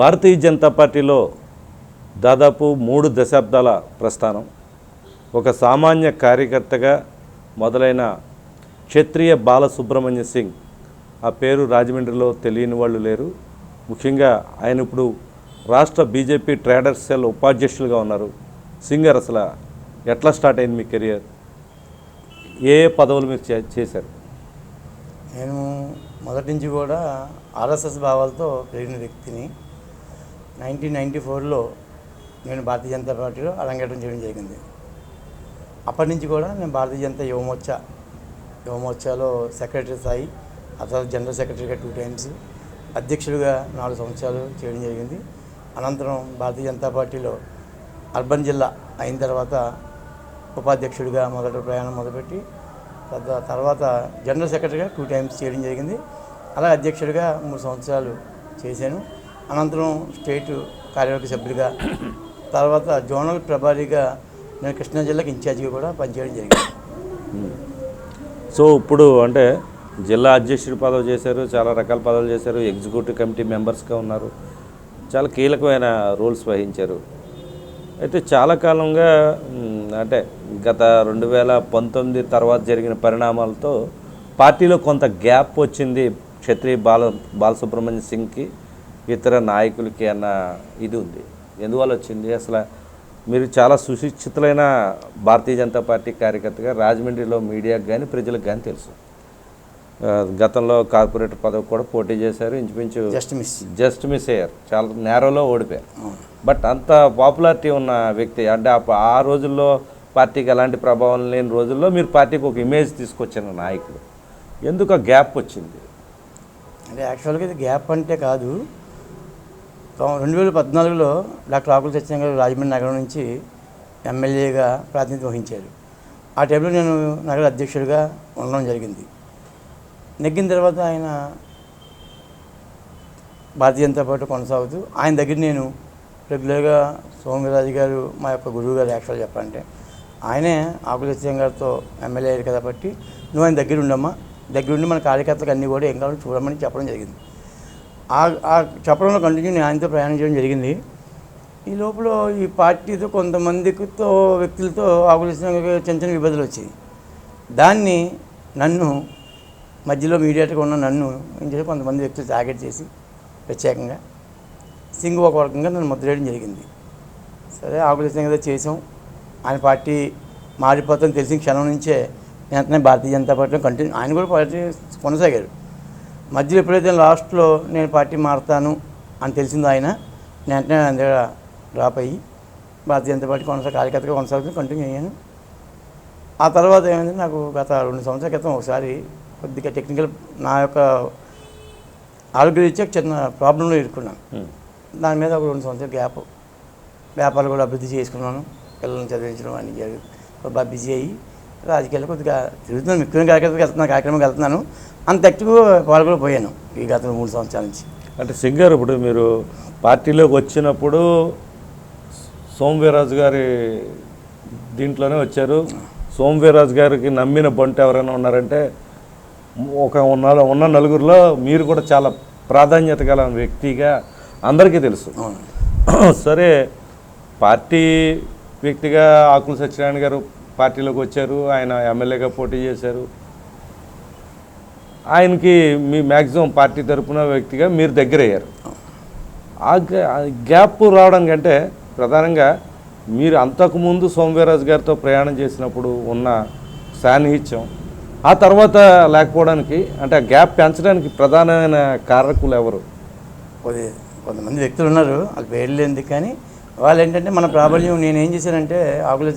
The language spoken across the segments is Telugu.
భారతీయ జనతా పార్టీలో దాదాపు మూడు దశాబ్దాల ప్రస్థానం. ఒక సామాన్య కార్యకర్తగా మొదలైన క్షత్రియ బాలసుబ్రహ్మణ్య సింగ్ ఆ పేరు రాజమండ్రిలో తెలియని వాళ్ళు లేరు. ముఖ్యంగా ఆయన ఇప్పుడు రాష్ట్ర బీజేపీ ట్రేడర్స్ సెల్ ఉపాధ్యక్షులుగా ఉన్నారు. సింగర్ అసలు ఎట్లా స్టార్ట్ అయింది మీ కెరియర్? ఏ ఏ పదవులు మీరు చే- చేశారు? నేను మొదటి నుంచి కూడా ఆర్ఎస్ఎస్ భావాలతో పెరిగిన వ్యక్తిని. నైన్టీన్ నైంటీ ఫోర్లో నేను భారతీయ జనతా పార్టీలో అరంగేటం చేయడం జరిగింది. అప్పటి నుంచి కూడా నేను భారతీయ జనతా యువమోర్చా యువమోర్చాలో సెక్రటరీ స్థాయి ఆ తర్వాత జనరల్ సెక్రటరీగా టూ టైమ్స్ అధ్యక్షుడిగా నాలుగు సంవత్సరాలు చేయడం జరిగింది. అనంతరం భారతీయ జనతా పార్టీలో అర్బన్ జిల్లా అయిన తర్వాత ఉపాధ్యక్షుడిగా మొదటి ప్రయాణం మొదలుపెట్టి తర్వాత జనరల్ సెక్రటరీగా టూ టైమ్స్ చేయడం జరిగింది. అలా అధ్యక్షుడిగా మూడు సంవత్సరాలు చేశాను. అనంతరం స్టేట్ కార్యవర్గ సభ్యుడిగా తర్వాత జోనల్ ప్రభారీగా నేను కృష్ణా జిల్లాకి ఇన్ఛార్జిగా కూడా పనిచేయడం జరిగింది. Hmm. సో ఇప్పుడు అంటే జిల్లా అధ్యక్షుడి పదవి చేశారు చాలా రకాల పదవులు చేశారు ఎగ్జిక్యూటివ్ కమిటీ మెంబర్స్గా ఉన్నారు చాలా కీలకమైన రోల్స్ వహించారు. అయితే చాలా కాలంగా అంటే గత రెండు వేల పంతొమ్మిది తర్వాత జరిగిన పరిణామాలతో పార్టీలో కొంత గ్యాప్ వచ్చింది క్షత్రియ బాల బాలసుబ్రహ్మణ్య సింగ్కి. ఇతర నాయకులకి అన్న ఇది ఉంది. ఎందువల్ల వచ్చింది? అసలు మీరు చాలా సుశిక్షితులైన భారతీయ జనతా పార్టీ కార్యకర్తగా రాజమండ్రిలో మీడియాకు కానీ ప్రజలకు కానీ తెలుసు. గతంలో కార్పొరేటర్ పదవి కూడా పోటీ చేశారు. ఇంచుమించు జస్ట్ మిస్. జస్ట్ మిస్ అయ్యారు. చాలా నేరోలో ఓడిపోయారు. బట్ అంత పాపులారిటీ ఉన్న వ్యక్తి అంటే ఆ- రోజుల్లో పార్టీకి ఎలాంటి ప్రభావం లేని రోజుల్లో మీరు పార్టీకి ఒక ఇమేజ్ తీసుకొచ్చిన నాయకుడు. ఎందుకు ఆ గ్యాప్ వచ్చింది? అంటే యాక్చువల్గా ఇది గ్యాప్ అంటే కాదు. రెండు వేల పద్నాలుగులో డాక్టర్ ఆకుల సత్యం గారు రాజమండ్రి నగరం నుంచి ఎమ్మెల్యేగా ప్రాతినిధ్యం వహించారు. ఆ టైంలో నేను నగర అధ్యక్షుడిగా ఉండడం జరిగింది. నెగ్గిన తర్వాత ఆయన భారతీయ జనతా పార్టీ కొనసాగుతూ ఆయన దగ్గర నేను రెగ్యులర్గా సోమరాజు గారు మా యొక్క గురువు గారు యాక్చువల్ చెప్పాలంటే ఆయనే ఆకుల సత్యం గారితో ఎమ్మెల్యే అయ్యారు కాబట్టి నువ్వు ఆయన దగ్గర ఉండమ్మా. దగ్గరుండి మన కార్యకర్తలకు అన్నీ కూడా ఏం కావాలో చూడమని చెప్పడం జరిగింది. ఆ ఆ చెప్పడంలో కంటిన్యూ నేను ఆయనతో ప్రయాణం చేయడం జరిగింది. ఈ లోపల ఈ పార్టీతో కొంతమందితో వ్యక్తులతో ఆకులిసిన చిన్న చిన్న విభజనలు వచ్చాయి. దాన్ని నన్ను మధ్యలో మీడియాగా ఉన్న నన్ను ఏం చేసి కొంతమంది వ్యక్తులు టార్గెట్ చేసి ప్రత్యేకంగా సింగ్ ఒక వర్గంగా నన్ను ముద్రేయడం జరిగింది. సరే ఆకులిసిన కదా చేసాం ఆయన పార్టీ మారిపోతుందని తెలిసిన క్షణం నుంచే నేను వెంటనే భారతీయ జనతా పార్టీలో కంటిన్యూ ఆయన కూడా పార్టీ కొనసాగారు. మధ్యలో ఎప్పుడైతే లాస్ట్లో నేను పార్టీ మారుతాను అని తెలిసిందో ఆయన నేను వెంటనే ఆయన దగ్గర డ్రాప్ అయ్యి భారతీయ జనతా పార్టీ కొనసాగ కార్యకర్తగా కొనసాగుతూ కంటిన్యూ అయ్యాను. ఆ తర్వాత ఏమైంది నాకు గత రెండు సంవత్సరాల క్రితం ఒకసారి కొద్దిగా టెక్నికల్ నా యొక్క ఆరోగ్య రీత్యా చిన్న ప్రాబ్లంలో ఇరుక్కున్నాను. దాని మీద ఒక రెండు సంవత్సరాల గ్యాప్ వ్యాపారాలు కూడా అభివృద్ధి చేసుకున్నాను. పిల్లల్ని చదివించడం బాగా బిజీ అయ్యి రాజకీయాలు కొద్దిగా తిరుగుతున్నాను ముఖ్యమైన కార్యక్రమానికి వెళ్తున్నాను కార్యక్రమానికి వెళ్తున్నాను. అంత యాక్టివ్గా పాల్గొనపోయాను ఈ గత మూడు సంవత్సరాల నుంచి. అంటే సింగర్ ఇప్పుడు మీరు పార్టీలోకి వచ్చినప్పుడు సోమవీరాజు గారి దీంట్లోనే వచ్చారు. సోమవీరాజు గారికి నమ్మిన బంట ఎవరైనా ఉన్నారంటే ఒక ఉన్న ఉన్న నలుగురిలో మీరు కూడా చాలా ప్రాధాన్యత గల వ్యక్తిగా అందరికీ తెలుసు. సరే పార్టీ వ్యక్తిగా ఆకుల సత్యనారాయణ గారు పార్టీలోకి వచ్చారు ఆయన ఎమ్మెల్యేగా పోటీ చేశారు. ఆయనకి మీ మ్యాక్సిమం పార్టీ తరపున వ్యక్తిగా మీరు దగ్గర అయ్యారు ఆ గ్యా- గ్యాప్ రావడం అంటే ప్రధానంగా మీరు అంతకుముందు సోమవీరాజు గారితో ప్రయాణం చేసినప్పుడు ఉన్న సాన్నిహిత్యం ఆ తర్వాత లేకపోవడానికి అంటే ఆ గ్యాప్ పెంచడానికి ప్రధానమైన కారకులు ఎవరు? కొద్ది కొంతమంది వ్యక్తులు ఉన్నారు వాళ్ళ పేర్లు కానీ వాళ్ళు ఏంటంటే మన ప్రాబల్యం నేను ఏం చేశానంటే ఆకుల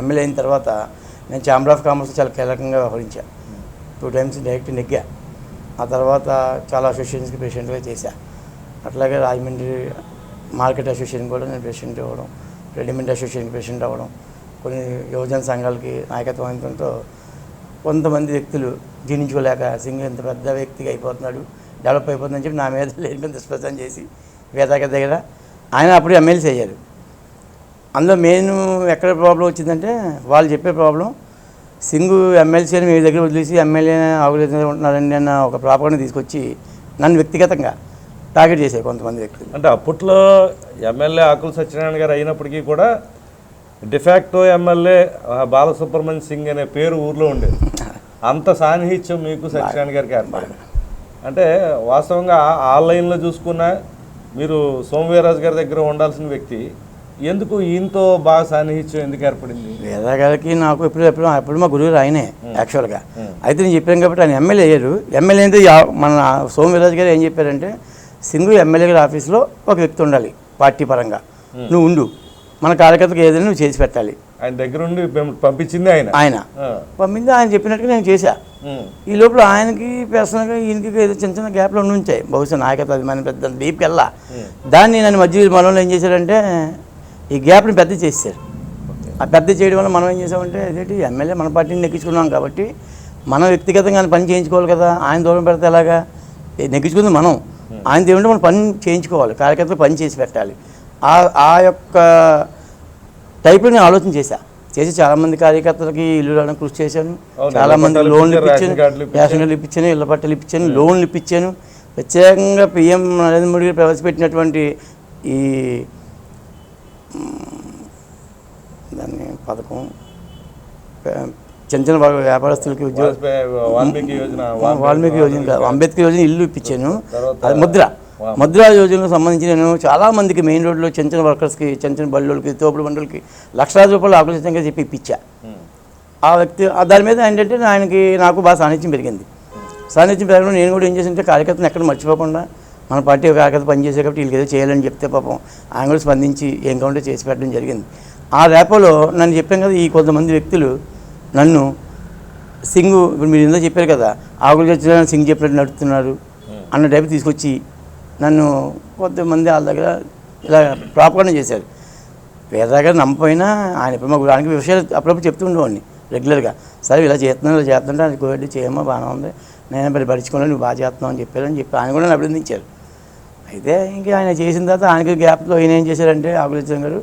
ఎమ్మెల్యే అయిన తర్వాత నేను ఛాంబర్ ఆఫ్ కామర్స్ చాలా కీలకంగా వ్యవహరించా. టూ టైమ్స్ డైరెక్ట్ నెగ్గా. ఆ తర్వాత చాలా అసోసియేషన్స్కి ప్రెసిడెంట్గా చేశా. అట్లాగే రాజమండ్రి మార్కెట్ అసోసియేషన్ కూడా నేను ప్రెసిడెంట్ అవ్వడం రెడీమేడ్ అసోసియేషన్కి ప్రెసిడెంట్ అవ్వడం కొన్ని యువజన సంఘాలకి నాయకత్వం వహించడంతో కొంతమంది వ్యక్తులు జీర్ణించుకోలేక సింగ్ ఇంత పెద్ద వ్యక్తిగా అయిపోతున్నాడు డెవలప్ అయిపోతుందని చెప్పి నా మీద లేని దుష్ప్రచారం చేసి వేదాక దగ్గర ఆయన అప్పుడు ఎమ్మెల్సీ అయ్యారు. అందులో మెయిన్ ఎక్కడ ప్రాబ్లం వచ్చిందంటే వాళ్ళు చెప్పే ప్రాబ్లం సింగు ఎమ్మెల్సీ అని మీ దగ్గర వదిలేసి ఎమ్మెల్యే ఆవులు ఉంటున్నారని అన్న ఒక ప్రాపర్ని తీసుకొచ్చి నన్ను వ్యక్తిగతంగా టార్గెట్ చేశారు కొంతమంది వ్యక్తులు. అంటే అప్పట్లో ఎమ్మెల్యే ఆకుల సత్యనారాయణ గారు అయినప్పటికీ కూడా డిఫాక్టో ఎమ్మెల్యే బాలసుబ్రహ్మణ్య సింగ్ అనే పేరు ఊర్లో ఉండేది. అంత సాన్నిహిత్యం మీకు సత్యనారాయణ గారికి ఏర్పడింది. అంటే వాస్తవంగా ఆన్లైన్లో ఆ లైన్లో చూసుకున్నా మీరు సోమవీర్రాజు గారి దగ్గర ఉండాల్సిన వ్యక్తి ఎందుకు ఈయనతో బాగా సాన్నిహిత్యం ఎందుకు ఏర్పడింది? వేదా గారికి నాకు ఎప్పుడు ఎప్పుడు అప్పుడు మా గురువు ఆయనే యాక్చువల్గా అయితే నేను చెప్పాను కాబట్టి ఆయన ఎమ్మెల్యే అయ్యారు. ఎమ్మెల్యే అయితే మన సోమవీరాజు గారు ఏం చెప్పారంటే సింగు ఎమ్మెల్యే గారి ఆఫీస్లో ఒక వ్యక్తి ఉండాలి పార్టీ పరంగా. నువ్వు ఉండు. మన కార్యకర్తకు ఏదైనా నువ్వు చేసి పెట్టాలి. ఆయన దగ్గర ఉండి పంపించింది ఆయన. ఆయన. పంపింది ఆయన చెప్పినట్టుగా నేను చేశా. ఈ లోపల ఆయనకి పర్సనల్గా ఈయనకి ఏదో చిన్న చిన్న గ్యాప్లు ఉండి ఉంచాయి బహుశా నాయకత్వం అది మన పెద్ద డీప్ వెళ్ళా దాన్ని నన్ను మధ్య మనలో ఏం చేశారంటే ఈ గ్యాప్ని పెద్ద చేశారు ఆ పెద్ద చేయడం వల్ల మనం ఏం చేసామంటే అదేంటి ఎమ్మెల్యే మన పార్టీని నెక్కించుకున్నాం కాబట్టి మనం వ్యక్తిగతంగా ఆయన పని చేయించుకోవాలి కదా ఆయన దూరం పెడితే ఎలాగా? నెగ్గించుకుంది మనం. ఆయన దేవుంటే మనం పని చేయించుకోవాలి కార్యకర్తలు పని చేసి పెట్టాలి. ఆ ఆ యొక్క టైప్లో నేను ఆలోచన చేశా. చేసి చాలా మంది కార్యకర్తలకి ఇల్లు రావడం కృషి చేశాను. అవును, చాలా ఇళ్ళ మంది పట్టాలు లోన్లు ఇప్పించాను రేషన్ కార్డులు ఇప్పించాను ఇళ్ళ పట్టాలు ఇప్పించాను లోన్లు ఇప్పించాను. ప్రత్యేకంగా పిఎం నరేంద్ర మోడీ గారు ప్రవేశపెట్టినటువంటి ఈ దాన్ని పథకం చిన్న చిన్న వ్యాప- వ్యాపారస్తులకి ఉద్యోగ వాల్మీకి యోజన వాల్మీకి యోజన కాదు, అంబేద్కర్ యోజన ఇల్లు ఇప్పించాను. అది ముద్ర. ముద్ర యోజనకు సంబంధించి నేను చాలా మందికి మెయిన్ రోడ్లో చిన్న చిన్న వర్కర్స్కి చిన్న చిన్న బళ్ళోళ్ళకి తోపుడు బండులకి లక్షలాది రూపాయలు ఆకలితంగా చెప్పి ఇప్పించా. ఉమ్. ఆ వ్యక్తి ఆ దాని మీద ఏంటంటే ఆయనకి నాకు బాగా సాన్నిధ్యం పెరిగింది. సాన్నిధ్యం పెరగడం నేను కూడా ఏం చేసింటే కార్యకర్తను ఎక్కడ మర్చిపోకుండా మన పార్టీ కార్యకర్త పనిచేసే కాబట్టి వీళ్ళకి ఏదో చేయాలని చెప్తే పాపం ఆయన కూడా స్పందించి ఏం కావాలంటే చేసి పెట్టడం జరిగింది. ఆ రేపలో నన్ను చెప్పాను కదా ఈ కొంతమంది వ్యక్తులు నన్ను సింగు ఇప్పుడు మీరు ఇందో చెప్పారు కదా ఆకులు చచ్చిన సింగ్ చెప్పినట్టు నడుపుతున్నారు అన్న టైపు తీసుకొచ్చి నన్ను కొద్దిమంది వాళ్ళ దగ్గర ఇలా ప్రాపకరణ చేశారు. పేద దగ్గర నమ్మపోయినా ఆయన ఇప్పుడు మాకు ఆయనకి విషయాలు అప్పుడప్పుడు చెప్తుండేవాడిని రెగ్యులర్గా. సరే ఇలా చేస్తున్నాను ఇలా చేస్తుంటే అది కోవిడ్ చేయమో బాగానే ఉంది. నేను మరి భరించుకోలేదు నువ్వు బాగా చేస్తున్నావు అని చెప్పారని చెప్పి ఆయన కూడా నన్ను అభినందించారు. అయితే ఇంకా ఆయన చేసిన తర్వాత ఆయనకి గ్యాప్లో ఈయన ఏం చేశారంటే ఆకులిచ్చం గారు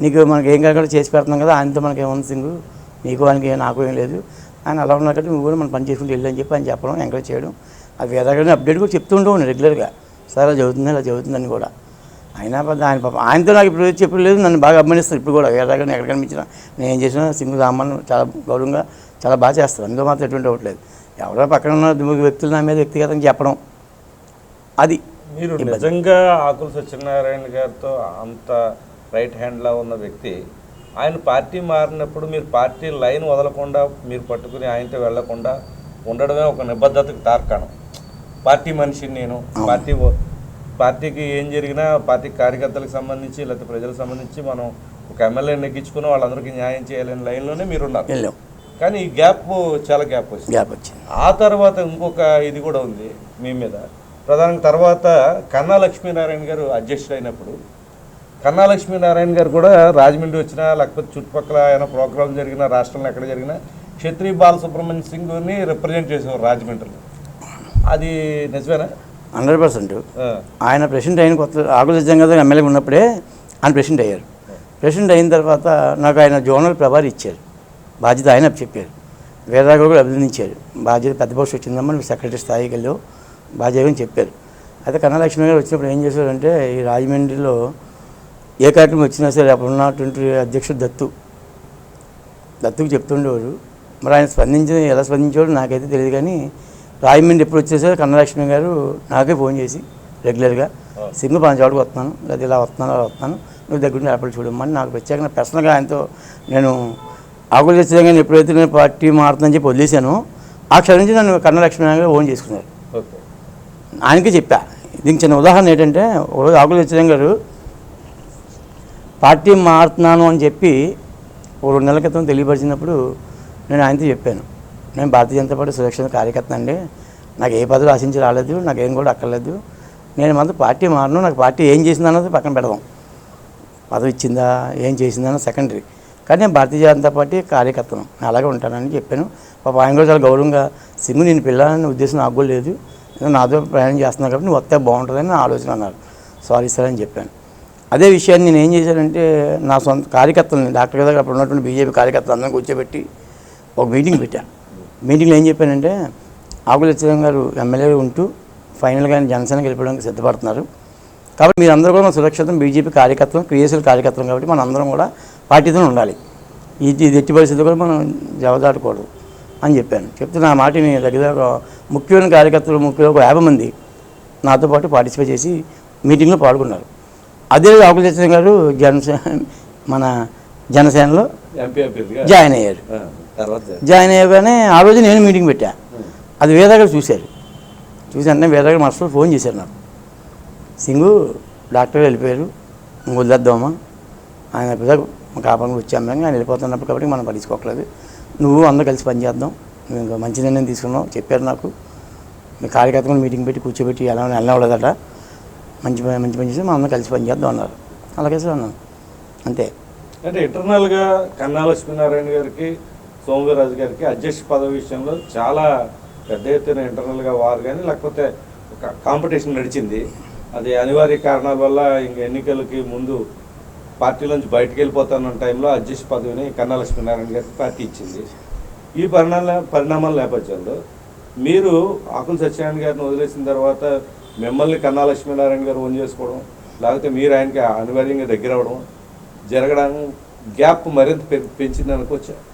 నీకు మనకి ఏం కాకుండా చేసి పెడుతున్నాం కదా ఆయనతో మనకి ఏమన్నా సింగు? నీకు ఆయనకి ఏం- నాకు ఏం లేదు. ఆయన అలా ఉన్నారు కాబట్టి నువ్వు కూడా మనం పని చేసుకుంటూ వెళ్ళని చెప్పి ఆయన చెప్పడం ఎంకరేజ్ చేయడం. ఆ వేరే అప్డేట్ కూడా చెప్తుండవు రెగ్యులర్గా. సార్ అలా చదువుతుంది అలా చదువుతుందని కూడా. అయినా పెద్ద ఆయన పాపం ఆయనతో నాకు ఇప్పుడు చెప్పలేదు నన్ను బాగా అభిమానిస్తారు ఇప్పుడు కూడా. వేరే ఎక్కడ కనిపించినా. నేను ఏం చేసినా సింగు రామన్ చాలా గౌరవంగా చాలా బాగా చేస్తారు. అందులో మాత్రం ఎటువంటి అవ్వట్లేదు ఎవరో పక్కన ఉన్న దుమ్ము వ్యక్తులు నా మీద వ్యక్తిగతంగా చెప్పడం. అది. మీరు నిజంగా ఆకుల సత్యనారాయణ గారితో అంత రైట్ హ్యాండ్లా ఉన్న వ్యక్తి ఆయన పార్టీ మారినప్పుడు మీరు పార్టీ లైన్ వదలకుండా మీరు పట్టుకుని ఆయనతో వెళ్ళకుండా ఉండడమే ఒక నిబద్ధతకు తార్కాణం. పార్టీ మనిషిని నేను. పార్టీ పార్టీకి ఏం జరిగినా పార్టీ కార్యకర్తలకు సంబంధించి లేకపోతే ప్రజలకు సంబంధించి మనం ఒక ఎమ్మెల్యే నెగ్గించుకుని వాళ్ళందరికీ న్యాయం చేయాలనే లైన్లోనే మీరు ఉన్నారు కానీ ఈ గ్యాప్ చాలా గ్యాప్ వచ్చింది. గ్యాప్ వచ్చింది. ఆ తర్వాత ఇంకొక ఇది కూడా ఉంది మీ మీద. ప్రధానంగా తర్వాత కన్నా లక్ష్మీనారాయణ గారు అధ్యక్షుడు అయినప్పుడు కన్నా లక్ష్మీనారాయణ గారు కూడా రాజమండ్రి వచ్చినా లేకపోతే చుట్టుపక్కల ఏమైనా ప్రోగ్రాం జరిగినా రాష్ట్రంలో ఎక్కడ జరిగినా క్షత్రియ బాలసుబ్రహ్మణ్య సింగ్ని రిప్రజెంట్ చేసేవారు రాజమండ్రిలో. అది నిజమేనా? Hundred percent. ఆయన ప్రెసిడెంట్ అయిన కొత్త ఆకుల గారు ఎమ్మెల్యే ఉన్నప్పుడే ఆయన ప్రెసిడెంట్ అయ్యారు. ప్రెసిడెంట్ అయిన తర్వాత నాకు ఆయన జోనల్ ప్రభారి ఇచ్చారు. బాధ్యత ఆయన చెప్పారు. వేరే కూడా అభినందించారు. బాధ్యత పెద్ద పోస్ట్ వచ్చిందమ్మా నువ్వు సెక్రటరీ స్థాయికి వెళ్ళావు బాధ్యత అని చెప్పారు. అయితే కన్నలక్ష్మి గారు వచ్చినప్పుడు ఏం చేశారంటే ఈ రాజమండ్రిలో ఏ కార్యక్రమం వచ్చినా సరే అప్పుడు ఉన్నటువంటి అధ్యక్షుడు దత్తు. దత్తుకు చెప్తుండేవారు. మరి ఆయన స్పందించిన ఎలా స్పందించాడో నాకైతే తెలియదు కానీ రాజమండ్రి ఎప్పుడు వచ్చేసరికి కన్నలక్ష్మి గారు నాకే ఫోన్ చేసి రెగ్యులర్గా సింగు పలానా చోటుకు వస్తున్నాను లేదా ఇలా వస్తున్నాను అలా వస్తున్నాను నువ్వు దగ్గర ఏర్పాటు చూడమని నాకు ప్రత్యేకంగా పర్సనల్గా ఆయనతో నేను ఆకులు తెచ్చగా ఎప్పుడైతే నేను పార్టీ మారుతుందని చెప్పి వదిలేశానో ఆ క్షణం నుంచి నన్ను కన్నలక్ష్మి గారు ఓన్ చేసుకున్నారు. ఆయనకే చెప్పా. దీనికి చిన్న ఉదాహరణ ఏంటంటే ఒకరోజు ఆకులు తెచ్చడం గారు పార్టీ మారుతున్నాను అని చెప్పి ఓ రెండు నెలల క్రితం తెలియపరిచినప్పుడు నేను ఆయనతో చెప్పాను. నేను భారతీయ జనతా పార్టీ సురక్షిత కార్యకర్త అండి. నాకు ఏ పదవి ఆశించి రాలేదు నాకు ఏం కూడా అక్కర్లేదు. నేను మాత్రం పార్టీ మారను నాకు పార్టీ ఏం చేసింది అన్నది పక్కన పెడదాం. పదవి ఇచ్చిందా ఏం చేసిందన్న సెకండరీ కానీ నేను భారతీయ జనతా పార్టీ కార్యకర్తను నేను అలాగే ఉంటానని చెప్పాను. పాప ఆయన కూడా చాలా గౌరవంగా సింగు నేను పిల్లని ఉద్దేశం నాకు కూడా లేదు. నేను నాతో ప్రయాణం చేస్తున్నాను కాబట్టి నువ్వు వస్తే బాగుంటుందని నా ఆలోచన అన్నారు. సారీ సార్ అని చెప్పాను. అదే విషయాన్ని నేను ఏం చేశానంటే నా సొంత కార్యకర్తలని డాక్టర్ గారు అప్పుడు ఉన్నటువంటి బీజేపీ కార్యకర్తలు అందరం కూర్చోబెట్టి ఒక మీటింగ్ పెట్టాను మీటింగ్లో ఏం చెప్పానంటే ఆకుల చిత్రం గారు ఎమ్మెల్యే ఉంటూ ఫైనల్గా ఆయన జనసేనకి వెళ్ళిపోవడానికి సిద్ధపడుతున్నారు. కాబట్టి మీరందరూ కూడా మన సురక్షితం బీజేపీ కార్యకర్తలు క్రియాశీల కార్యకర్తలు కాబట్టి మనం అందరం కూడా పార్టీతో ఉండాలి. ఇది ఎట్టి పరిస్థితుల్లో కూడా మనం జవదాటకూడదు అని చెప్పాను. చెప్తే నా మాటని దగ్గర ముఖ్యమైన కార్యకర్తలు ముఖ్య ఒక యాభై మంది నాతో పాటు పార్టిసిపేట్ చేసి మీటింగ్లో పాల్గొన్నారు. అదే సత్యం గారు జనసేన మన జనసేనలో జాయిన్ అయ్యారు. జాయిన్ అయ్యగానే ఆ రోజు నేను మీటింగ్ పెట్టా. అది వేదా గారు చూశారు. చూసి అంటే వేదా గారు మాస్టర్ ఫోన్ చేశారు నాకు. సింగు డాక్టర్ వెళ్ళిపోయారు. వదిలేద్దామా? ఆయన పెద్ద కాపానికి వచ్చాం మేము ఆయన వెళ్ళిపోతున్నప్పుడు కాబట్టి మనం పట్టించుకోకలేదు నువ్వు అందరూ కలిసి పనిచేద్దాం నువ్వు ఇంకా మంచి నిర్ణయం తీసుకున్నావు. చెప్పారు నాకు. మీ కార్యకర్తలు మీటింగ్ పెట్టి కూర్చోబెట్టి ఎలా వెళ్ళవలేదట మంచి మంచి పని చేసి మనం అందరం కలిసి పనిచేద్దాం అన్నారు. అలాగే సార్ అన్నాను. అంతే. అంటే ఇంటర్నల్గా కన్నా లక్ష్మీనారాయణ గారికి సోమవీరాజు గారికి అధ్యక్ష పదవి విషయంలో చాలా పెద్ద ఎత్తున ఇంటర్నల్గా వారు కానీ లేకపోతే ఒక కాంపిటీషన్ నడిచింది. అది అనివార్య కారణాల వల్ల ఇంక ఎన్నికలకి ముందు పార్టీలోంచి బయటకు వెళ్ళిపోతున్న టైంలో అధ్యక్ష పదవిని కన్నా లక్ష్మీనారాయణ గారికి పార్టీ ఇచ్చింది. ఈ పరిణామాల పరిణామాల నేపథ్యంలో మీరు ఆకుల సత్యనారాయణ గారిని వదిలేసిన తర్వాత మిమ్మల్ని కన్నా లక్ష్మీనారాయణ గారు ఓన్ చేసుకోవడం లేకపోతే మీరు ఆయనకి అనివార్యంగా దగ్గర అవడం జరగడం గ్యాప్ మరింత పె- పెంచింది అనుకోవచ్చు?